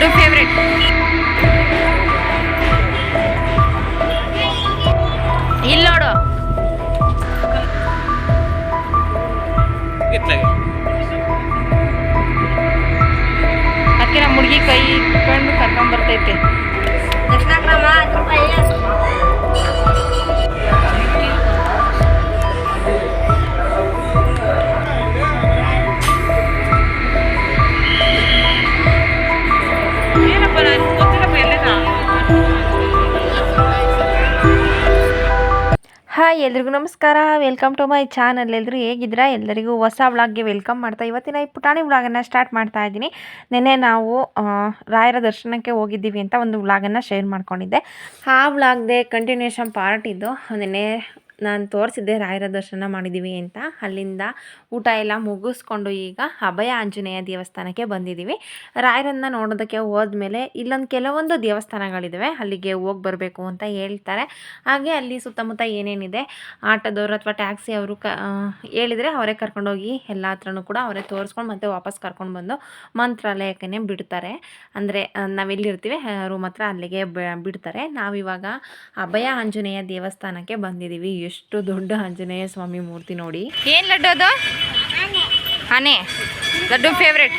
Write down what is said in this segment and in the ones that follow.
Laddu favourite ಇಲ್ಲಿ ನೋಡು. ಅದಕ್ಕೆ ನಮ್ಮ ಹುಡುಗಿ ಕೈ ಇಟ್ಕೊಂಡು ಕರ್ಕೊಂಡ್ ಬರ್ತೈತೆ. ಎಲ್ರಿಗೂ ನಮಸ್ಕಾರ. ವೆಲ್ಕಮ್ ಟು ಮೈ ಚಾನಲ್ ಎಲ್ಲರೂ ಹೇಗಿದ್ದೀರಾ? ಎಲ್ಲರಿಗೂ ಹೊಸ ವ್ಲಾಗ್ಗೆ ವೆಲ್ಕಮ್ ಮಾಡ್ತಾ ಇವತ್ತಿನ ಈ ಪುಟಾಣಿ ವ್ಲಾಗನ್ನು ಸ್ಟಾರ್ಟ್ ಮಾಡ್ತಾ ಇದ್ದೀನಿ. ನೆನ್ನೆ ನಾವು ರಾಯರ ದರ್ಶನಕ್ಕೆ ಹೋಗಿದ್ದೀವಿ ಅಂತ ಒಂದು ವ್ಲಾಗನ್ನು ಶೇರ್ ಮಾಡ್ಕೊಂಡಿದ್ದೆ. ಆ ವ್ಲಾಗ್ದೆ ಕಂಟಿನ್ಯೂಷನ್ ಪಾರ್ಟ್ ಇದ್ದು, ನೆನ್ನೆ ನಾನು ತೋರಿಸಿದ್ದೆ ರಾಯರ ದರ್ಶನ ಮಾಡಿದ್ದೀವಿ ಅಂತ. ಅಲ್ಲಿಂದ ಊಟ ಎಲ್ಲ ಮುಗಿಸ್ಕೊಂಡು ಈಗ ಅಭಯ ಆಂಜನೇಯ ದೇವಸ್ಥಾನಕ್ಕೆ ಬಂದಿದ್ದೀವಿ ರಾಯರನ್ನ ನೋಡೋದಕ್ಕೆ ಹೋದ್ಮೇಲೆ ಇಲ್ಲೊಂದು ಕೆಲವೊಂದು ದೇವಸ್ಥಾನಗಳಿದ್ದಾವೆ ಅಲ್ಲಿಗೆ ಹೋಗಿ ಬರಬೇಕು ಅಂತ ಹೇಳ್ತಾರೆ. ಹಾಗೆ ಅಲ್ಲಿ ಸುತ್ತಮುತ್ತ ಏನೇನಿದೆ, ಆಟೋದವರು ಅಥವಾ ಟ್ಯಾಕ್ಸಿ ಅವರು ಕ ಹೇಳಿದರೆ ಅವರೇ ಕರ್ಕೊಂಡೋಗಿ ಎಲ್ಲ ಹತ್ರನೂ ಕೂಡ ಅವರೇ ತೋರಿಸ್ಕೊಂಡು ಮತ್ತೆ ವಾಪಸ್ ಕರ್ಕೊಂಡು ಬಂದು ಮಂತ್ರಾಲಯಕ್ಕೆ ಬಿಡ್ತಾರೆ. ಅಂದರೆ ನಾವೆಲ್ಲಿರ್ತೀವಿ ರೂಮ್ ಹತ್ರ ಅಲ್ಲಿಗೆ ಬಿಡ್ತಾರೆ. ನಾವಿವಾಗ ಅಭಯ ಆಂಜನೇಯ ದೇವಸ್ಥಾನಕ್ಕೆ ಬಂದಿದ್ದೀವಿ ಎಷ್ಟು ದೊಡ್ಡ ಆಂಜನೇಯ ಸ್ವಾಮಿ ಮೂರ್ತಿ ನೋಡಿ. ಏನ್ ಲಡ್ಡು ಅದು? ಆನೆ ಲಡ್ಡು ಫೇವ್ರೆಟ್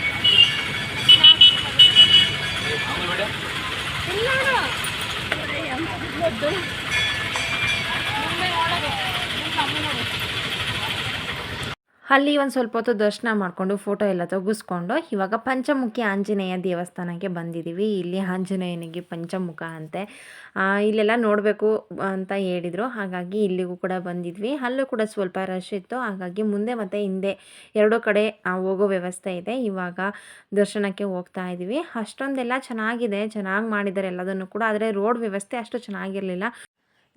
ಅಲ್ಲಿ ಒಂದು ಸ್ವಲ್ಪ ಹೊತ್ತು ದರ್ಶನ ಮಾಡಿಕೊಂಡು ಫೋಟೋ ಎಲ್ಲ ತೆಗೆಸ್ಕೊಂಡು ಇವಾಗ ಪಂಚಮುಖಿ ಆಂಜನೇಯ ದೇವಸ್ಥಾನಕ್ಕೆ ಬಂದಿದ್ದೀವಿ ಇಲ್ಲಿ ಆಂಜನೇಯನಿಗೆ ಪಂಚಮುಖ ಅಂತೆ. ಇಲ್ಲೆಲ್ಲ ನೋಡಬೇಕು ಅಂತ ಹೇಳಿದರು. ಹಾಗಾಗಿ ಇಲ್ಲಿಗೂ ಕೂಡ ಬಂದಿದ್ವಿ. ಅಲ್ಲೂ ಕೂಡ ಸ್ವಲ್ಪ ರಶ್ ಇತ್ತು. ಹಾಗಾಗಿ ಮುಂದೆ ಮತ್ತು ಹಿಂದೆ ಎರಡೂ ಕಡೆ ಹೋಗೋ ವ್ಯವಸ್ಥೆ ಇದೆ. ಇವಾಗ ದರ್ಶನಕ್ಕೆ ಹೋಗ್ತಾ ಇದ್ದೀವಿ ಅಷ್ಟೊಂದೆಲ್ಲ ಚೆನ್ನಾಗಿದೆ. ಚೆನ್ನಾಗಿ ಮಾಡಿದ್ದಾರೆ ಎಲ್ಲದನ್ನು ಕೂಡ. ಆದರೆ ರೋಡ್ ವ್ಯವಸ್ಥೆ ಅಷ್ಟು ಚೆನ್ನಾಗಿರಲಿಲ್ಲ.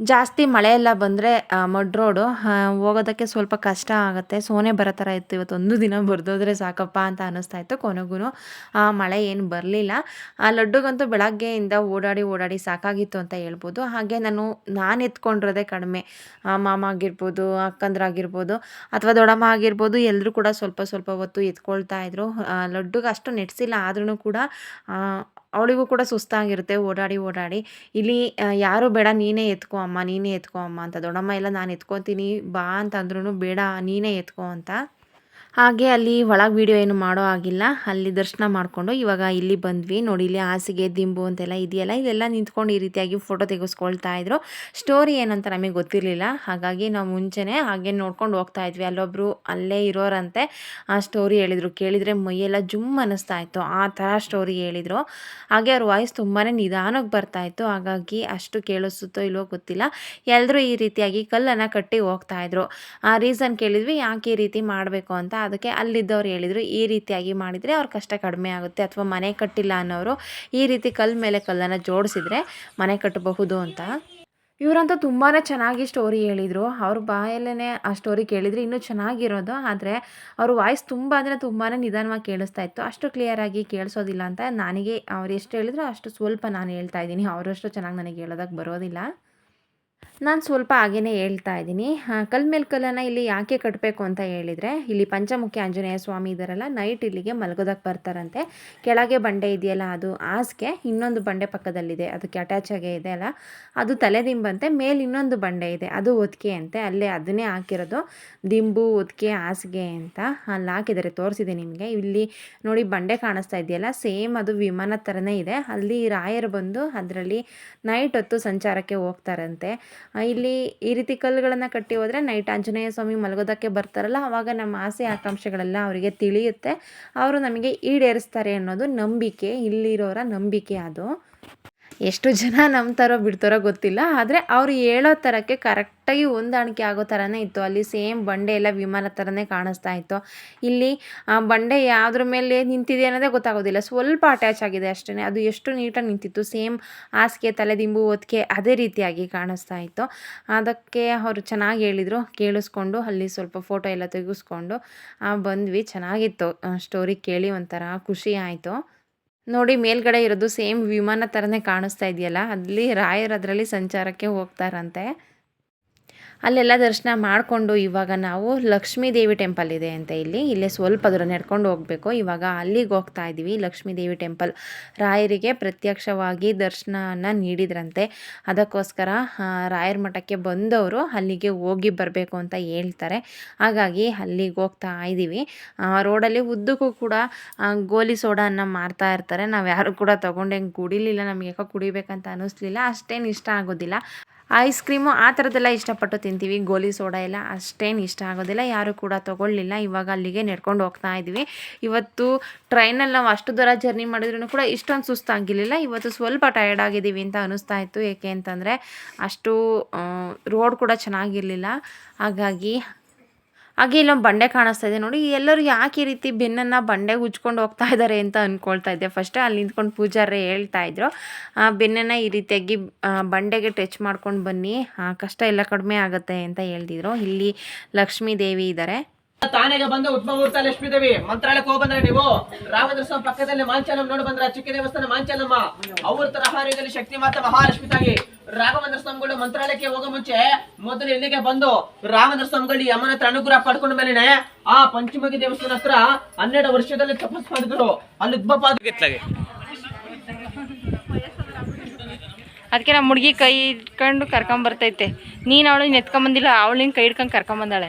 ಜಾಸ್ತಿ ಮಳೆ ಎಲ್ಲ ಬಂದರೆ ಮಡ್ ರೋಡು ಹೋಗೋದಕ್ಕೆ ಸ್ವಲ್ಪ ಕಷ್ಟ ಆಗುತ್ತೆ. ಸೋನೆ ಬರೋ ಥರ ಇತ್ತು ಇವತ್ತು. ಒಂದು ದಿನ ಬರೆದೋದ್ರೆ ಸಾಕಪ್ಪ ಅಂತ ಅನ್ನಿಸ್ತಾ ಇತ್ತು ಕೊನೆಗೂ. ಮಳೆ ಏನು ಬರಲಿಲ್ಲ. ಆ ಲಡ್ಡುಗಂತೂ ಬೆಳಗ್ಗೆಯಿಂದ ಓಡಾಡಿ ಓಡಾಡಿ ಸಾಕಾಗಿತ್ತು ಅಂತ ಹೇಳ್ಬೋದು. ಹಾಗೆ ನಾನು ನಾನು ಎತ್ಕೊಂಡಿರೋದೇ ಕಡಿಮೆ. ಆ, ಮಾಮ ಆಗಿರ್ಬೋದು ಅಕ್ಕಂದ್ರಾಗಿರ್ಬೋದು ಅಥವಾ ದೊಡ್ಡಮ್ಮ ಆಗಿರ್ಬೋದು ಎಲ್ಲರೂ ಕೂಡ ಸ್ವಲ್ಪ ಸ್ವಲ್ಪ ಹೊತ್ತು ಎತ್ಕೊಳ್ತಾ ಇದ್ರು. ಆ, ಲಡ್ಡುಗೆ ಅಷ್ಟು ನೆಟ್ಸಿಲ್ಲ. ಆದ್ರೂ ಕೂಡ ಆ, ಅವಳಿಗೂ ಕೂಡ ಸುಸ್ತಾಗಿರುತ್ತೆ, ಓಡಾಡಿ ಓಡಾಡಿ. ಇಲ್ಲಿ ಯಾರು ಬೇಡ, ನೀನೇ ಎತ್ಕೋ ಅಮ್ಮ, ನೀನೇ ಎತ್ಕೋ ಅಮ್ಮ ಅಂತ. ದೊಡ್ಡಮ್ಮ ಎಲ್ಲ, ನಾನು ಎತ್ಕೊತೀನಿ, ಬಾ ಅಂತ ಅಂದ್ರೂ ಬೇಡ, ನೀನೇ ಎತ್ಕೋ ಅಂತ. ಹಾಗೆ ಅಲ್ಲಿ ಒಳಗೆ ವೀಡಿಯೋ ಏನು ಮಾಡೋ ಆಗಿಲ್ಲ ಅಲ್ಲಿ ದರ್ಶನ ಮಾಡಿಕೊಂಡು ಇವಾಗ ಇಲ್ಲಿ ಬಂದ್ವಿ. ನೋಡಿ, ಇಲ್ಲಿ ಹಾಸಿಗೆ, ದಿಂಬು ಅಂತೆಲ್ಲ ಇದೆಯಲ್ಲ? ಇದೆಲ್ಲ ನಿಂತ್ಕೊಂಡು ಈ ರೀತಿಯಾಗಿ ಫೋಟೋ ತೆಗೆಸ್ಕೊಳ್ತಾ ಇದ್ರು. ಸ್ಟೋರಿ ಏನಂತ ನಮಗೆ ಗೊತ್ತಿರಲಿಲ್ಲ. ಹಾಗಾಗಿ ನಾವು ಮುಂಚೆನೇ ಹಾಗೆ ನೋಡ್ಕೊಂಡು ಹೋಗ್ತಾ ಇದ್ವಿ. ಅಲ್ಲೊಬ್ರು ಅಲ್ಲೇ ಇರೋರಂತೆ ಆ ಸ್ಟೋರಿ ಹೇಳಿದರು. ಕೇಳಿದರೆ ಮೈಯೆಲ್ಲ ಜುಮ್ ಅನ್ನಿಸ್ತಾ ಇತ್ತು ಆ ಥರ ಸ್ಟೋರಿ ಹೇಳಿದರು. ಹಾಗೆ ಅವ್ರ ವಾಯ್ಸ್ ತುಂಬಾ ನಿಧಾನಕ್ಕೆ ಬರ್ತಾ ಇತ್ತು. ಹಾಗಾಗಿ ಅಷ್ಟು ಕೇಳಿಸುತ್ತೋ ಇಲ್ವೋ ಗೊತ್ತಿಲ್ಲ. ಎಲ್ಲರೂ ಈ ರೀತಿಯಾಗಿ ಕಲ್ಲನ್ನು ಕಟ್ಟಿ ಹೋಗ್ತಾ ಇದ್ರು. ಆ ರೀಸನ್ ಕೇಳಿದ್ವಿ. ಯಾಕೆ ಈ ರೀತಿ ಮಾಡಬೇಕು ಅಂತ ಅದಕ್ಕೆ ಅಲ್ಲಿದ್ದವ್ರು ಹೇಳಿದರು, ಈ ರೀತಿಯಾಗಿ ಮಾಡಿದರೆ ಅವ್ರ ಕಷ್ಟ ಕಡಿಮೆ ಆಗುತ್ತೆ ಅಥವಾ ಮನೆ ಕಟ್ಟಿಲ್ಲ ಅನ್ನೋರು ಈ ರೀತಿ ಕಲ್ಲು ಮೇಲೆ ಕಲ್ಲನ್ನು ಜೋಡಿಸಿದರೆ ಮನೆ ಕಟ್ಟಬಹುದು ಅಂತ. ಇವರಂತೂ ತುಂಬಾ ಚೆನ್ನಾಗಿ ಸ್ಟೋರಿ ಹೇಳಿದರು. ಅವ್ರ ಬಾಯಲ್ಲೇ ಆ ಸ್ಟೋರಿ ಕೇಳಿದರೆ ಇನ್ನೂ ಚೆನ್ನಾಗಿರೋದು. ಆದರೆ ಅವ್ರ ವಾಯ್ಸ್ ತುಂಬ ಅಂದರೆ ತುಂಬಾ ನಿಧಾನವಾಗಿ ಕೇಳಿಸ್ತಾ ಇತ್ತು. ಅಷ್ಟು ಕ್ಲಿಯರಾಗಿ ಕೇಳಿಸೋದಿಲ್ಲ ಅಂತ ನನಗೆ ಅವ್ರು ಎಷ್ಟು ಹೇಳಿದ್ರು ಅಷ್ಟು ಸ್ವಲ್ಪ ನಾನು ಹೇಳ್ತಾ ಇದ್ದೀನಿ. ಅವರಷ್ಟು ಚೆನ್ನಾಗಿ ನನಗೆ ಹೇಳೋದಕ್ಕೆ ಬರೋದಿಲ್ಲ. ನಾನು ಸ್ವಲ್ಪ ಹಾಗೇ ಹೇಳ್ತಾ ಇದ್ದೀನಿ. ಕಲ್ ಮೇಲೆ ಕಲ್ಲನ್ನು ಇಲ್ಲಿ ಯಾಕೆ ಕಟ್ಟಬೇಕು ಅಂತ ಹೇಳಿದರೆ, ಇಲ್ಲಿ ಪಂಚಮುಖಿ ಆಂಜನೇಯ ಸ್ವಾಮಿ ಇದ್ದಾರಲ್ಲ ನೈಟ್ ಇಲ್ಲಿಗೆ ಮಲಗೋದಕ್ಕೆ ಬರ್ತಾರಂತೆ. ಕೆಳಗೆ ಬಂಡೆ ಇದೆಯಲ್ಲ, ಅದು ಹಾಸಿಗೆ, ಇನ್ನೊಂದು ಬಂಡೆ ಪಕ್ಕದಲ್ಲಿದೆ, ಅದಕ್ಕೆ ಅಟ್ಯಾಚ್ ಆಗೇ ಇದೆ ಅಲ್ಲ. ಅದು ತಲೆ ದಿಂಬಂತೆ ಮೇಲೆ ಇನ್ನೊಂದು ಬಂಡೆ ಇದೆ, ಅದು ಒದ್ಕೆ ಅಂತೆ. ಅಲ್ಲೇ ಅದನ್ನೇ ಹಾಕಿರೋದು, ದಿಂಬು, ಒದ್ಕೆ, ಹಾಸಿಗೆ ಅಂತ ಅಲ್ಲಿ ಹಾಕಿದ್ದಾರೆ, ತೋರಿಸಿದೆ ನಿಮಗೆ. ಇಲ್ಲಿ ನೋಡಿ ಬಂಡೆ ಕಾಣಿಸ್ತಾ ಇದೆಯಲ್ಲ, ಸೇಮ್ ಅದು ವಿಮಾನ ಥರನೇ ಇದೆ. ಅಲ್ಲಿ ರಾಯರು ಬಂದು ಅದರಲ್ಲಿ ನೈಟ್ ಹೊತ್ತು ಸಂಚಾರಕ್ಕೆ ಹೋಗ್ತಾರಂತೆ. ಇಲ್ಲಿ ಈ ರೀತಿ ಕಲ್ಲುಗಳನ್ನು ಕಟ್ಟಿ ಹೋದರೆ ನೈಟ್ ಆಂಜನೇಯ ಸ್ವಾಮಿ ಮಲಗೋದಕ್ಕೆ ಬರ್ತಾರಲ್ಲ ಆವಾಗ ನಮ್ಮ ಆಸೆ ಆಕಾಂಕ್ಷೆಗಳೆಲ್ಲ ಅವರಿಗೆ ತಿಳಿಯುತ್ತೆ. ಅವರು ನಮಗೆ ಈಡೇರಿಸ್ತಾರೆ ಅನ್ನೋದು ನಂಬಿಕೆ, ಇಲ್ಲಿರೋರ ನಂಬಿಕೆ ಅದು. ಎಷ್ಟು ಜನ ನಂಬ್ತಾರೋ ಬಿಡ್ತಾರೋ ಗೊತ್ತಿಲ್ಲ, ಆದರೆ ಅವ್ರು ಹೇಳೋ ಥರಕ್ಕೆ ಕರೆಕ್ಟಾಗಿ ಹೊಂದಾಣಿಕೆ ಆಗೋ ಥರನೇ ಇತ್ತು. ಅಲ್ಲಿ ಸೇಮ್ ಬಂಡೆ ಎಲ್ಲ ವಿಮಾನ ಥರನೇ ಕಾಣಿಸ್ತಾ ಇತ್ತು. ಇಲ್ಲಿ, ಆ, ಬಂಡೆ ಯಾವುದ್ರ ಮೇಲೆ ನಿಂತಿದೆ ಅನ್ನೋದೇ ಗೊತ್ತಾಗೋದಿಲ್ಲ. ಸ್ವಲ್ಪ ಅಟ್ಯಾಚ್ ಆಗಿದೆ ಅಷ್ಟೇ ಅದು ಎಷ್ಟು ನೀಟಾಗಿ ನಿಂತಿತ್ತು. ಸೇಮ್ ಹಾಸಿಗೆ ತಲೆದಿಂಬು ಒತ್ತಿಗೆ ಅದೇ ರೀತಿಯಾಗಿ ಕಾಣಿಸ್ತಾ ಇತ್ತು. ಅದಕ್ಕೆ ಅವರು ಚೆನ್ನಾಗಿ ಹೇಳಿದರು. ಕೇಳಿಸ್ಕೊಂಡು, ಅಲ್ಲಿ ಸ್ವಲ್ಪ ಫೋಟೋ ಎಲ್ಲ ತೆಗೆಸ್ಕೊಂಡು ಬಂದ್ವಿ. ಚೆನ್ನಾಗಿತ್ತು ಸ್ಟೋರಿ ಕೇಳಿ ಒಂಥರ ಖುಷಿ ಆಯಿತು. ನೋಡಿ ಮೇಲ್ಗಡೆ ಇರೋದು ಸೇಮ್ ವಿಮಾನ ಥರನೇ ಕಾಣಿಸ್ತಾ ಇದೆಯಲ್ಲ? ಅಲ್ಲಿ ರಾಯರ್ ಅದರಲ್ಲಿ ಸಂಚಾರಕ್ಕೆ ಹೋಗ್ತಾರಂತೆ. ಅಲ್ಲೆಲ್ಲ ದರ್ಶನ ಮಾಡಿಕೊಂಡು ಇವಾಗ ನಾವು ಲಕ್ಷ್ಮೀ ದೇವಿ ಟೆಂಪಲ್ ಇದೆ ಅಂತ ಇಲ್ಲಿ. ಇಲ್ಲೇ ಸ್ವಲ್ಪ ದೂರ ನಡ್ಕೊಂಡು ಹೋಗಬೇಕು. ಇವಾಗ ಅಲ್ಲಿಗೆ ಹೋಗ್ತಾ ಇದ್ದೀವಿ. ಲಕ್ಷ್ಮೀ ದೇವಿ ಟೆಂಪಲ್ ರಾಯರಿಗೆ ಪ್ರತ್ಯಕ್ಷವಾಗಿ ದರ್ಶನನ ನೀಡಿದ್ರಂತೆ. ಅದಕ್ಕೋಸ್ಕರ ರಾಯರ ಮಠಕ್ಕೆ ಬಂದವರು ಅಲ್ಲಿಗೆ ಹೋಗಿ ಬರಬೇಕು ಅಂತ ಹೇಳ್ತಾರೆ. ಹಾಗಾಗಿ ಅಲ್ಲಿಗೆ ಹೋಗ್ತಾ ಇದ್ದೀವಿ. ರೋಡಲ್ಲಿ ಉದ್ದಕ್ಕೂ ಕೂಡ ಗೋಲಿ ಸೋಡಾನ ಮಾರ್ತಾ ಇರ್ತಾರೆ. ನಾವು ಯಾರು ಕೂಡ ತೊಗೊಂಡು ಕುಡಿಲಿಲ್ಲ. ನಮಗೆ ಯಾಕೋ ಕುಡಿಬೇಕಂತ ಅನ್ನಿಸ್ಲಿಲ್ಲ ಅಷ್ಟೇನು ಇಷ್ಟ ಆಗೋದಿಲ್ಲ. ಐಸ್ ಕ್ರೀಮು ಆ ಥರದ್ದೆಲ್ಲ ಇಷ್ಟಪಟ್ಟು ತಿಂತೀವಿ. ಗೋಲಿ ಸೋಡಾ ಎಲ್ಲ ಅಷ್ಟೇನು ಇಷ್ಟ ಆಗೋದಿಲ್ಲ. ಯಾರು ಕೂಡ ತೊಗೊಳ್ಳಿಲ್ಲ. ಇವಾಗ ಅಲ್ಲಿಗೆ ನಡ್ಕೊಂಡು ಹೋಗ್ತಾ ಇದ್ದೀವಿ. ಇವತ್ತು ಟ್ರೈನಲ್ಲಿ ನಾವು ಅಷ್ಟು ದೂರ ಜರ್ನಿ ಮಾಡಿದ್ರೂ ಕೂಡ ಇಷ್ಟೊಂದು ಸುಸ್ತಾಗಿರಲಿಲ್ಲ. ಇವತ್ತು ಸ್ವಲ್ಪ ಟಯರ್ಡ್ ಆಗಿದ್ದೀವಿ ಅಂತ ಅನ್ನಿಸ್ತಾ ಇತ್ತು. ಏಕೆ ಅಂತಂದರೆ ಅಷ್ಟು ರೋಡ್ ಕೂಡ ಚೆನ್ನಾಗಿರಲಿಲ್ಲ. ಹಾಗಾಗಿ ಹಾಗೆ ಇಲ್ಲೊಂದು ಬಂಡೆ ಕಾಣಿಸ್ತಾ ಇದೆ ನೋಡಿ. ಎಲ್ಲರೂ ಯಾಕೆ ಈ ರೀತಿ ಬೆನ್ನನ್ನು ಬಂಡೆಗೆ ಉಜ್ಕೊಂಡು ಹೋಗ್ತಾ ಇದ್ದಾರೆ ಅಂತ ಅಂದ್ಕೊಳ್ತಾ ಇದ್ದೆ. ಫಸ್ಟೇ ಅಲ್ಲಿ ನಿಂತ್ಕೊಂಡು ಪೂಜಾರೇ ಹೇಳ್ತಾ ಇದ್ರು. ಆ, ಬೆನ್ನನ್ನು ಈ ರೀತಿಯಾಗಿ ಬಂಡೆಗೆ ಟಚ್ ಮಾಡ್ಕೊಂಡು ಬನ್ನಿ. ಕಷ್ಟ ಎಲ್ಲ ಕಡಿಮೆ ಆಗುತ್ತೆ ಅಂತ ಹೇಳ್ತಿದ್ರು. ಇಲ್ಲಿ ಲಕ್ಷ್ಮೀ ದೇವಿ ಇದ್ದಾರೆ ತಾನೆಗೆ ಬಂದು ಉದ್ಮಮೂರ್ತ ಲಕ್ಷ್ಮೀ ದೇವಿ. ಮಂತ್ರಾಲಯಕ್ಕೆ ಹೋಗಿ ಬಂದ್ರೆ ನೀವು? ರಾಘವೇಂದ್ರ ಸ್ವಾಮಿ ಪಕ್ಕದಲ್ಲಿ ಮಾಂಚಾಲಂ ನೋಡಿ ಬಂದ್ರ. ಚಿಕ್ಕ ದೇವಸ್ಥಾನ ಮಾಂಚಾಲಮ್ಮ. ಅವ್ರ ತರಹಾರಿಯಲ್ಲಿ ಶಕ್ತಿ ಮಾತಾ ಮಹಾಲಕ್ಷ್ಮಿ ತಾಯಿ. ರಾಘವೇಂದ್ರ ಸ್ವಾಮಿಗಳು ಮಂತ್ರಾಲಯಕ್ಕೆ ಹೋಗೋ ಮುಂಚೆ ಮೊದಲು ಇಲ್ಲಿಗೆ ಬಂದು ರಾಘವೇಂದ್ರ ಸ್ವಾಮಿಗಳು ಯಮನ ಹತ್ರ ಅನುಗ್ರಹ ಪಡ್ಕೊಂಡ ಮೇಲೆ ಆ ಪಂಚಮುಖಿ ದೇವಸ್ಥಾನ ಹತ್ರ ಹನ್ನೆರಡು ವರ್ಷದಲ್ಲಿ ತಪಸ್ ಮಾಡಿದ್ರು. ಅಲ್ಲಿ ಉದ್ಭವ ಅದಕ್ಕೆ ನಮ್ಮ ಹುಡುಗಿ ಕೈ ಇಟ್ಕೊಂಡು ಕರ್ಕೊಂಬರ್ತೈತೆ ನೀನು ಅವಳು ಎತ್ಕೊಂಬಂದಿಲ್ಲ ಅವಳಿನ ಕೈ ಹಿಡ್ಕೊಂಡು ಕರ್ಕೊಂಬಂದಾಳೆ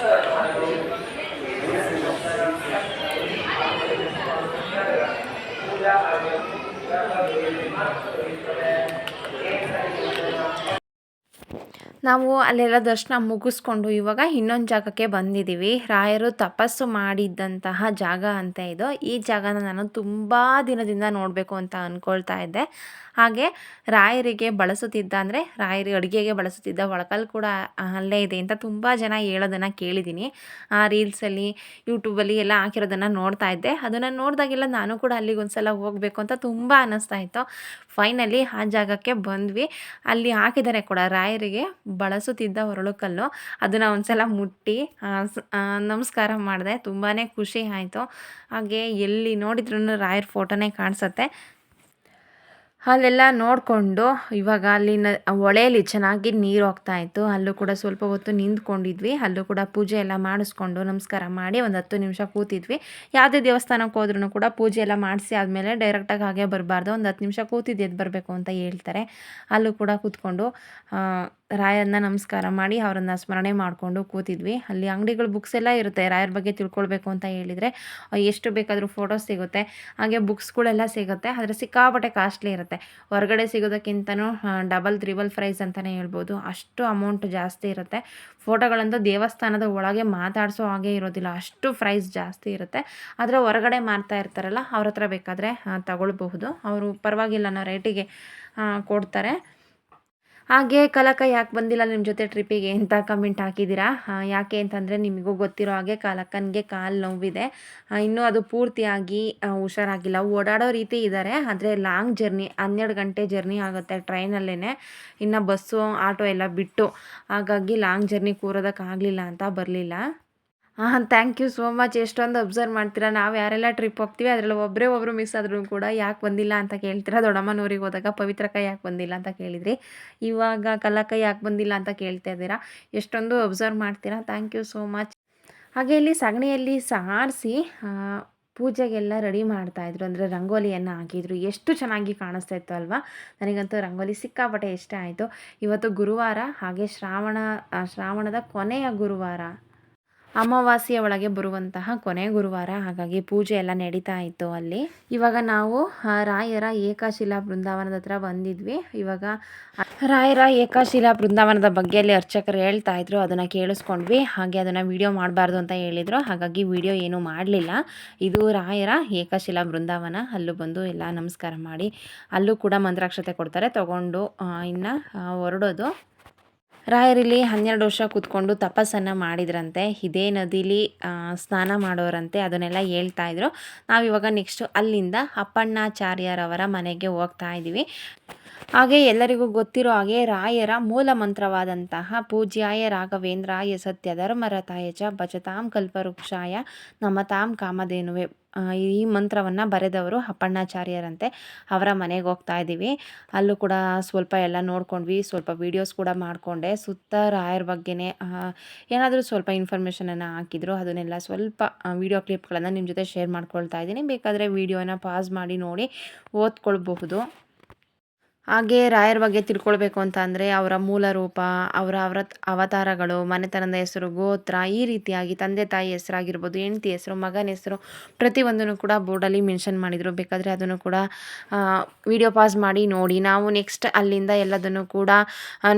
Thank you. ನಾವು ಅಲ್ಲೆಲ್ಲ ದರ್ಶನ ಮುಗಿಸ್ಕೊಂಡು ಇವಾಗ ಇನ್ನೊಂದು ಜಾಗಕ್ಕೆ ಬಂದಿದ್ದೀವಿ. ರಾಯರು ತಪಸ್ಸು ಮಾಡಿದ್ದಂತಹ ಜಾಗ ಅಂತ ಇದು. ಈ ಜಾಗನ ನಾನು ತುಂಬ ದಿನದಿಂದ ನೋಡಬೇಕು ಅಂತ ಅಂದ್ಕೊಳ್ತಾ ಇದ್ದೆ. ಹಾಗೆ ರಾಯರಿಗೆ ಬಳಸುತ್ತಿದ್ದ ಅಂದರೆ ರಾಯರಿಗೆ ಅಡುಗೆಗೆ ಬಳಸುತ್ತಿದ್ದ ಒಳಕಲ್ ಕೂಡ ಅಲ್ಲೇ ಇದೆ ಅಂತ ತುಂಬ ಜನ ಹೇಳೋದನ್ನು ಕೇಳಿದ್ದೀನಿ. ಆ ರೀಲ್ಸಲ್ಲಿ ಯೂಟ್ಯೂಬಲ್ಲಿ ಎಲ್ಲ ಹಾಕಿರೋದನ್ನು ನೋಡ್ತಾ ಇದ್ದೆ. ಅದನ್ನು ನೋಡಿದಾಗೆಲ್ಲ ನಾನು ಕೂಡ ಅಲ್ಲಿಗೆ ಒಂದು ಸಲ ಹೋಗಬೇಕು ಅಂತ ತುಂಬ ಅನ್ನಿಸ್ತಾ ಇತ್ತು. ಫೈನಲಿ ಆ ಜಾಗಕ್ಕೆ ಬಂದ್ವಿ. ಅಲ್ಲಿ ಹಾಕಿದ್ದಾರೆ ಕೂಡ ರಾಯರಿಗೆ ಬಳಸುತ್ತಿದ್ದ ಹೊರಳುಕಲ್ಲು ಅದನ್ನು ಒಂದ್ಸಲ ಮುಟ್ಟಿ ನಮಸ್ಕಾರ ಮಾಡಿದೆ. ತುಂಬಾ ಖುಷಿ ಆಯಿತು. ಹಾಗೆ ಎಲ್ಲಿ ನೋಡಿದ್ರೂ ರಾಯರ ಫೋಟೋನೇ ಕಾಣಿಸುತ್ತೆ. ಅಲ್ಲೆಲ್ಲ ನೋಡಿಕೊಂಡು ಇವಾಗ ಅಲ್ಲಿನ ಹೊಳೆಯಲ್ಲಿ ಚೆನ್ನಾಗಿ ನೀರು ಹೋಗ್ತಾ ಇತ್ತು. ಅಲ್ಲೂ ಕೂಡ ಸ್ವಲ್ಪ ಹೊತ್ತು ನಿಂತ್ಕೊಂಡಿದ್ವಿ. ಅಲ್ಲೂ ಕೂಡ ಪೂಜೆ ಎಲ್ಲ ಮಾಡಿಸ್ಕೊಂಡು ನಮಸ್ಕಾರ ಮಾಡಿ ಒಂದು ಹತ್ತು ನಿಮಿಷ ಕೂತಿದ್ವಿ. ಯಾವುದೇ ದೇವಸ್ಥಾನಕ್ಕೆ ಹೋದ್ರೂ ಕೂಡ ಪೂಜೆ ಎಲ್ಲ ಮಾಡಿಸಿ ಆದಮೇಲೆ ಡೈರೆಕ್ಟಾಗಿ ಹಾಗೆ ಬರಬಾರ್ದು. ಒಂದು ಹತ್ತು ನಿಮಿಷ ಕೂತಿದ್ದು ಎದ್ದು ಬರಬೇಕು ಅಂತ ಹೇಳ್ತಾರೆ. ಅಲ್ಲೂ ಕೂಡ ಕೂತ್ಕೊಂಡು ರಾಯರನ್ನ ನಮಸ್ಕಾರ ಮಾಡಿ ಅವರನ್ನು ಸ್ಮರಣೆ ಮಾಡಿಕೊಂಡು ಕೂತಿದ್ವಿ. ಅಲ್ಲಿ ಅಂಗಡಿಗಳು ಬುಕ್ಸ್ ಎಲ್ಲ ಇರುತ್ತೆ. ರಾಯರ ಬಗ್ಗೆ ತಿಳ್ಕೊಳ್ಬೇಕು ಅಂತ ಹೇಳಿದರೆ ಎಷ್ಟು ಬೇಕಾದರೂ ಫೋಟೋಸ್ ಸಿಗುತ್ತೆ. ಹಾಗೆ ಬುಕ್ಸ್ಗಳೆಲ್ಲ ಸಿಗುತ್ತೆ. ಆದರೆ ಸಿಕ್ಕಾಪಟ್ಟೆ ಕಾಸ್ಟ್ಲಿ ಇರುತ್ತೆ. ಹೊರಗಡೆ ಸಿಗೋದಕ್ಕಿಂತನೂ ಡಬಲ್ ತ್ರಿಬಲ್ ಪ್ರೈಸ್ ಅಂತಲೇ ಹೇಳ್ಬೋದು. ಅಷ್ಟು ಅಮೌಂಟ್ ಜಾಸ್ತಿ ಇರುತ್ತೆ. ಫೋಟೋಗಳಂತೂ ದೇವಸ್ಥಾನದ ಒಳಗೆ ಮಾತಾಡಿಸೋ ಹಾಗೆ ಇರೋದಿಲ್ಲ. ಅಷ್ಟು ಪ್ರೈಸ್ ಜಾಸ್ತಿ ಇರುತ್ತೆ. ಆದರೆ ಹೊರಗಡೆ ಮಾರ್ತಾ ಇರ್ತಾರಲ್ಲ, ಅವ್ರ ಹತ್ರ ಬೇಕಾದರೆ ತಗೊಳ್ಬಹುದು. ಅವರು ಪರವಾಗಿಲ್ಲ ಅನ್ನೋ ರೇಟಿಗೆ ಕೊಡ್ತಾರೆ. ಹಾಗೆ ಕಲಕ ಯಾಕೆ ಬಂದಿಲ್ಲ ನಿಮ್ಮ ಜೊತೆ ಟ್ರಿಪ್ಪಿಗೆ ಅಂತ ಕಮೆಂಟ್ ಹಾಕಿದ್ದೀರಾ ಯಾಕೆ ಅಂತಂದರೆ ನಿಮಗೂ ಗೊತ್ತಿರೋ ಹಾಗೆ ಕಲಕನಿಗೆ ಕಾಲು ನೋವಿದೆ. ಇನ್ನೂ ಅದು ಪೂರ್ತಿಯಾಗಿ ಹುಷಾರಾಗಿಲ್ಲ. ಓಡಾಡೋ ರೀತಿ ಇದ್ದಾರೆ ಆದರೆ ಲಾಂಗ್ ಜರ್ನಿ ಹನ್ನೆರಡು ಗಂಟೆ ಜರ್ನಿ ಆಗುತ್ತೆ ಟ್ರೈನಲ್ಲೇ ಇನ್ನು ಬಸ್ಸು, ಆಟೋ ಎಲ್ಲ ಬಿಟ್ಟು. ಹಾಗಾಗಿ ಲಾಂಗ್ ಜರ್ನಿ ಕೂರೋದಕ್ಕಾಗಲಿಲ್ಲ ಅಂತ ಬರಲಿಲ್ಲ. ಹಾಂ ಥ್ಯಾಂಕ್ ಯು ಸೋ ಮಚ್ ಎಷ್ಟೊಂದು ಅಬ್ಸರ್ವ್ ಮಾಡ್ತೀರಾ? ನಾವು ಯಾರೆಲ್ಲ ಟ್ರಿಪ್ ಹೋಗ್ತೀವಿ, ಅದರಲ್ಲಿ ಒಬ್ಬರೇ ಒಬ್ಬರು ಮಿಸ್ ಆದ್ರೂ ಕೂಡ ಯಾಕೆ ಬಂದಿಲ್ಲ ಅಂತ ಕೇಳ್ತೀರಾ? ದೊಡ್ಡಮ್ಮನೂರಿಗೆ ಹೋದಾಗ ಪವಿತ್ರಕ ಯಾಕೆ ಬಂದಿಲ್ಲ ಅಂತ ಕೇಳಿದ್ರಿ. ಇವಾಗ ಕಲಕ ಯಾಕೆ ಬಂದಿಲ್ಲ ಅಂತ ಕೇಳ್ತಾ ಇದ್ದೀರಾ? ಎಷ್ಟೊಂದು ಅಬ್ಸರ್ವ್ ಮಾಡ್ತೀರಾ? ಥ್ಯಾಂಕ್ ಯು ಸೋ ಮಚ್ ಹಾಗೆ ಇಲ್ಲಿ ಸಗಣಿಯಲ್ಲಿ ಸಾರಿಸಿ ಪೂಜೆಗೆಲ್ಲ ರೆಡಿ ಮಾಡ್ತಾಯಿದ್ರು ಅಂದರೆ ರಂಗೋಲಿಯನ್ನು ಹಾಕಿದ್ರು. ಎಷ್ಟು ಚೆನ್ನಾಗಿ ಕಾಣಿಸ್ತಾ ಇತ್ತು ಅಲ್ವಾ? ನನಗಂತೂ ರಂಗೋಲಿ ಸಿಕ್ಕಾಪಟ್ಟೆ ಇಷ್ಟ ಆಯಿತು. ಇವತ್ತು ಗುರುವಾರ, ಹಾಗೆ ಶ್ರಾವಣ ಶ್ರಾವಣದ ಕೊನೆಯ ಗುರುವಾರ ಅಮಾವಾಸ್ಯೆಯ ಒಳಗೆ ಬರುವಂತಹ ಕೊನೆ ಗುರುವಾರ, ಹಾಗಾಗಿ ಪೂಜೆ ಎಲ್ಲ ನಡೀತಾ ಇತ್ತು ಅಲ್ಲಿ. ಇವಾಗ ನಾವು ರಾಯರ ಏಕಾಶಿಲಾ ಬೃಂದಾವನದ ಹತ್ರ ಬಂದಿದ್ವಿ. ಇವಾಗ ರಾಯರ ಏಕಾಶಿಲಾ ಬೃಂದಾವನದ ಬಗ್ಗೆ ಅಲ್ಲಿ ಅರ್ಚಕರು ಹೇಳ್ತಾ ಇದ್ರು, ಅದನ್ನು ಕೇಳಿಸ್ಕೊಂಡ್ವಿ. ಹಾಗೆ ಅದನ್ನು ವಿಡಿಯೋ ಮಾಡಬಾರ್ದು ಅಂತ ಹೇಳಿದರು. ಹಾಗಾಗಿ ವಿಡಿಯೋ ಏನೂ ಮಾಡಲಿಲ್ಲ. ಇದು ರಾಯರ ಏಕಶಿಲಾ ಬೃಂದಾವನ. ಅಲ್ಲೂ ಬಂದು ಎಲ್ಲ ನಮಸ್ಕಾರ ಮಾಡಿ, ಅಲ್ಲೂ ಕೂಡ ಮಂತ್ರಾಕ್ಷತೆ ಕೊಡ್ತಾರೆ. ತಗೊಂಡು ಇನ್ನು ಹೊರಡೋದು. ರಾಯರಿಲ್ಲಿ ಹನ್ನೆರಡು ವರ್ಷ ಕೂತ್ಕೊಂಡು ತಪಸ್ಸನ್ನು ಮಾಡಿದ್ರಂತೆ. ಇದೇ ನದಿಲಿ ಸ್ನಾನ ಮಾಡೋರಂತೆ ಅದನ್ನೆಲ್ಲ ಹೇಳ್ತಾ ಇದ್ರು. ನಾವಿವಾಗ ನೆಕ್ಸ್ಟು ಅಲ್ಲಿಂದ ಅಪ್ಪಣ್ಣಾಚಾರ್ಯರವರ ಮನೆಗೆ ಹೋಗ್ತಾ ಇದ್ದೀವಿ ಹಾಗೆ ಎಲ್ಲರಿಗೂ ಗೊತ್ತಿರೋ ಹಾಗೆ ರಾಯರ ಮೂಲ ಮಂತ್ರವಾದಂತಹ ಪೂಜ್ಯಾಯ ರಾಘವೇಂದ್ರಾಯ ಸತ್ಯ ಧರ್ಮರಥಾಯ ಚ ಭಜತಾಂ ಕಲ್ಪವೃಕ್ಷಾಯ ನಮತಾಂ ಕಾಮಧೇನುವೆ ಈ ಮಂತ್ರವನ್ನು ಬರೆದವರು ಅಪ್ಪಣ್ಣಾಚಾರ್ಯರಂತೆ. ಅವರ ಮನೆಗೆ ಹೋಗ್ತಾ ಇದ್ದೀವಿ ಅಲ್ಲೂ ಕೂಡ ಸ್ವಲ್ಪ ಎಲ್ಲ ನೋಡ್ಕೊಂಡ್ವಿ. ಸ್ವಲ್ಪ ವೀಡಿಯೋಸ್ ಕೂಡ ಮಾಡಿಕೊಂಡೆ. ಸುತ್ತ ರಾಯರ ಬಗ್ಗೆನೇ ಏನಾದರೂ ಸ್ವಲ್ಪ ಇನ್ಫಾರ್ಮೇಷನನ್ನು ಹಾಕಿದ್ರು. ಅದನ್ನೆಲ್ಲ ಸ್ವಲ್ಪ ವೀಡಿಯೋ ಕ್ಲಿಪ್ಗಳನ್ನು ನಿಮ್ಮ ಜೊತೆ ಶೇರ್ ಮಾಡ್ಕೊಳ್ತಾ ಇದ್ದೀನಿ ಬೇಕಾದರೆ ವೀಡಿಯೋನ ಪಾಸ್ ಮಾಡಿ ನೋಡಿ ಓದ್ಕೊಳ್ಬಹುದು. ಹಾಗೆ ರಾಯರ ಬಗ್ಗೆ ತಿಳ್ಕೊಳ್ಬೇಕು ಅಂತ ಅಂದರೆ ಅವರ ಮೂಲ ರೂಪ, ಅವರ ಅವರ ಅವತಾರಗಳು, ಮನೆತನದ ಹೆಸರು, ಗೋತ್ರ, ಈ ರೀತಿಯಾಗಿ ತಂದೆ ತಾಯಿ ಹೆಸರಾಗಿರ್ಬೋದು, ಹೆಂಡತಿ ಹೆಸರು, ಮಗನ ಹೆಸರು ಪ್ರತಿಯೊಂದನ್ನು ಕೂಡ ಬೋರ್ಡಲ್ಲಿ ಮೆನ್ಷನ್ ಮಾಡಿದರು. ಬೇಕಾದರೆ ಅದನ್ನು ಕೂಡ ವಿಡಿಯೋ ಪಾಸ್ ಮಾಡಿ ನೋಡಿ. ನಾವು ನೆಕ್ಸ್ಟ್ ಅಲ್ಲಿಂದ ಎಲ್ಲದನ್ನು ಕೂಡ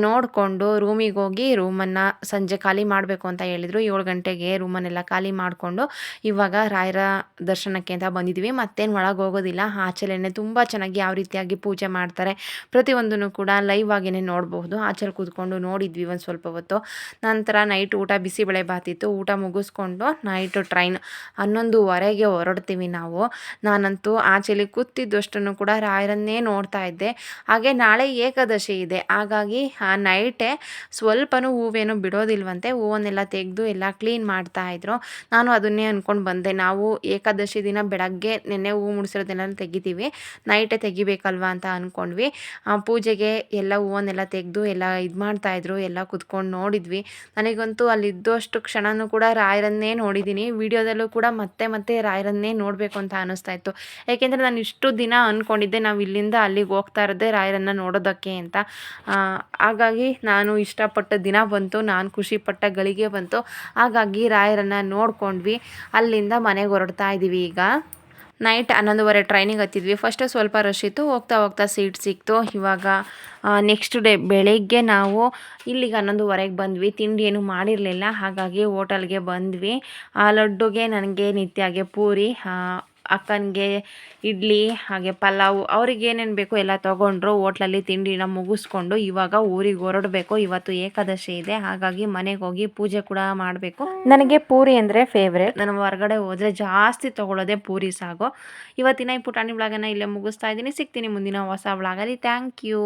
ನೋಡಿಕೊಂಡು ರೂಮಿಗೆ ಹೋಗಿ ರೂಮನ್ನು ಸಂಜೆ ಖಾಲಿ ಮಾಡಬೇಕು ಅಂತ ಹೇಳಿದರು. ಏಳು ಗಂಟೆಗೆ ರೂಮನ್ನೆಲ್ಲ ಖಾಲಿ ಮಾಡಿಕೊಂಡು ಇವಾಗ ರಾಯರ ದರ್ಶನಕ್ಕೆ ಅಂತ ಬಂದಿದ್ದೀವಿ ಮತ್ತೇನು ಒಳಗೆ ಹೋಗೋದಿಲ್ಲ. ಆಚೆಲೇನೆ ತುಂಬ ಚೆನ್ನಾಗಿ ಯಾವ ರೀತಿಯಾಗಿ ಪೂಜೆ ಮಾಡ್ತಾರೆ. ಪ್ರತಿಯೊಂದನ್ನು ಕೂಡ ಲೈವ್ ಆಗಿನೇ ನೋಡಬಹುದು. ಆಚೆಲಿ ಕೂತ್ಕೊಂಡು ನೋಡಿದ್ವಿ ಒಂದು ಸ್ವಲ್ಪ ಹೊತ್ತು. ನಂತರ ನೈಟ್ ಊಟ ಬಿಸಿಬೇಳೆ ಬಾತಿತ್ತು ಊಟ ಮುಗಿಸ್ಕೊಂಡು ನೈಟು ಟ್ರೈನ್ ಹನ್ನೊಂದುವರೆಗೆ ಹೊರಡ್ತೀವಿ ನಾವು. ನಾನಂತೂ ಆಚೆಲಿ ಕೂತಿದ್ದಷ್ಟನ್ನು ಕೂಡ ರಾಯರನ್ನೇ ನೋಡ್ತಾ ಇದ್ದೆ. ಹಾಗೆ ನಾಳೆ ಏಕಾದಶಿ ಇದೆ. ಹಾಗಾಗಿ ಆ ನೈಟೇ ಸ್ವಲ್ಪನೂ ಹೂವೇನು ಬಿಡೋದಿಲ್ವಂತೆ. ಹೂವನ್ನೆಲ್ಲ ತೆಗೆದು ಎಲ್ಲ ಕ್ಲೀನ್ ಮಾಡ್ತಾ ಇದ್ರು. ನಾನು ಅದನ್ನೇ ಅಂದ್ಕೊಂಡು ಬಂದೆ. ನಾವು ಏಕಾದಶಿ ದಿನ ಬೆಳಗ್ಗೆ ನೆನ್ನೆ ಹೂವು ಮುಡಿಸಿರೋದೆಲ್ಲ ತೆಗಿತೀವಿ. ನೈಟೇ ತೆಗಿಬೇಕಲ್ವಾ ಅಂತ ಅಂದ್ಕೊಂಡ್ವಿ ಪೂಜೆಗೆ ಎಲ್ಲ ಹೂವನ್ನೆಲ್ಲ ತೆಗೆದು ಎಲ್ಲ ಇದು ಮಾಡ್ತಾಯಿದ್ರು ಎಲ್ಲ ಕುತ್ಕೊಂಡು ನೋಡಿದ್ವಿ. ನನಗಂತೂ ಅಲ್ಲಿದ್ದಷ್ಟು ಕ್ಷಣನೂ ಕೂಡ ರಾಯರನ್ನೇ ನೋಡಿದ್ದೀನಿ. ವಿಡಿಯೋದಲ್ಲೂ ಕೂಡ ಮತ್ತೆ ಮತ್ತೆ ರಾಯರನ್ನೇ ನೋಡಬೇಕು ಅಂತ ಅನ್ನಿಸ್ತಾ ಇತ್ತು. ಯಾಕೆಂದರೆ ನಾನು ಇಷ್ಟು ದಿನ ಅಂದ್ಕೊಂಡಿದ್ದೆ ನಾವು ಇಲ್ಲಿಂದ ಅಲ್ಲಿಗೆ ಹೋಗ್ತಾ ಇರೋದೇ ರಾಯರನ್ನು ನೋಡೋದಕ್ಕೆ ಅಂತ. ಹಾಗಾಗಿ ನಾನು ಇಷ್ಟಪಟ್ಟ ದಿನ ಬಂತು, ನಾನು ಖುಷಿಪಟ್ಟ ಗಳಿಗೆ ಬಂತು. ಹಾಗಾಗಿ ರಾಯರನ್ನು ನೋಡ್ಕೊಂಡ್ವಿ. ಅಲ್ಲಿಂದ ಮನೆಗೆ ಹೊರಡ್ತಾ ಇದ್ದೀವಿ ಈಗ. ನೈಟ್ ಹನ್ನೊಂದುವರೆ ಟ್ರೈನಿಗೆ ಹತ್ತಿದ್ವಿ. ಫಸ್ಟು ಸ್ವಲ್ಪ ರಶ್ ಇತ್ತು. ಹೋಗ್ತಾ ಹೋಗ್ತಾ ಸೀಟ್ ಸಿಕ್ತು. ಇವಾಗ ನೆಕ್ಸ್ಟ್ ಡೇ ಬೆಳಗ್ಗೆ ನಾವು ಇಲ್ಲಿಗೆ ಹನ್ನೊಂದುವರೆಗೆ ಬಂದ್ವಿ. ತಿಂಡಿ ಏನು ಮಾಡಿರಲಿಲ್ಲ. ಹಾಗಾಗಿ ಹೋಟೆಲ್ಗೆ ಬಂದ್ವಿ. ಆ, ಲಡ್ಡುಗೆ ನನಗೆ ನಿತ್ಯಾಗೆ ಪೂರಿ ಅಕ್ಕನಿಗೆ ಇಡ್ಲಿ ಹಾಗೆ ಪಲಾವ್ ಅವ್ರಿಗೆ ಏನೇನು ಬೇಕೋ ಎಲ್ಲ ತೊಗೊಂಡ್ರು ಹೋಟ್ಲಲ್ಲಿ ತಿಂಡಿನ ಮುಗಿಸ್ಕೊಂಡು ಇವಾಗ ಊರಿಗೆ ಹೊರಡಬೇಕು. ಇವತ್ತು ಏಕಾದಶಿ ಇದೆ ಹಾಗಾಗಿ ಮನೆಗೆ ಹೋಗಿ ಪೂಜೆ ಕೂಡ ಮಾಡಬೇಕು. ನನಗೆ ಪೂರಿ ಅಂದರೆ ಫೇವ್ರೇಟ್ ನಾನು ಹೊರಗಡೆ ಹೋದರೆ ಜಾಸ್ತಿ ತೊಗೊಳ್ಳೋದೇ ಪೂರಿ ಸಾಗು. ಇವತ್ತಿನ ಈ ಪುಟಾಣಿ ಬ್ಲಾಗನ್ನು ಇಲ್ಲೇ ಮುಗಿಸ್ತಾ ಇದ್ದೀನಿ. ಸಿಗ್ತೀನಿ ಮುಂದಿನ ಹೊಸ ಬ್ಲಾಗಲ್ಲಿ ಥ್ಯಾಂಕ್ ಯು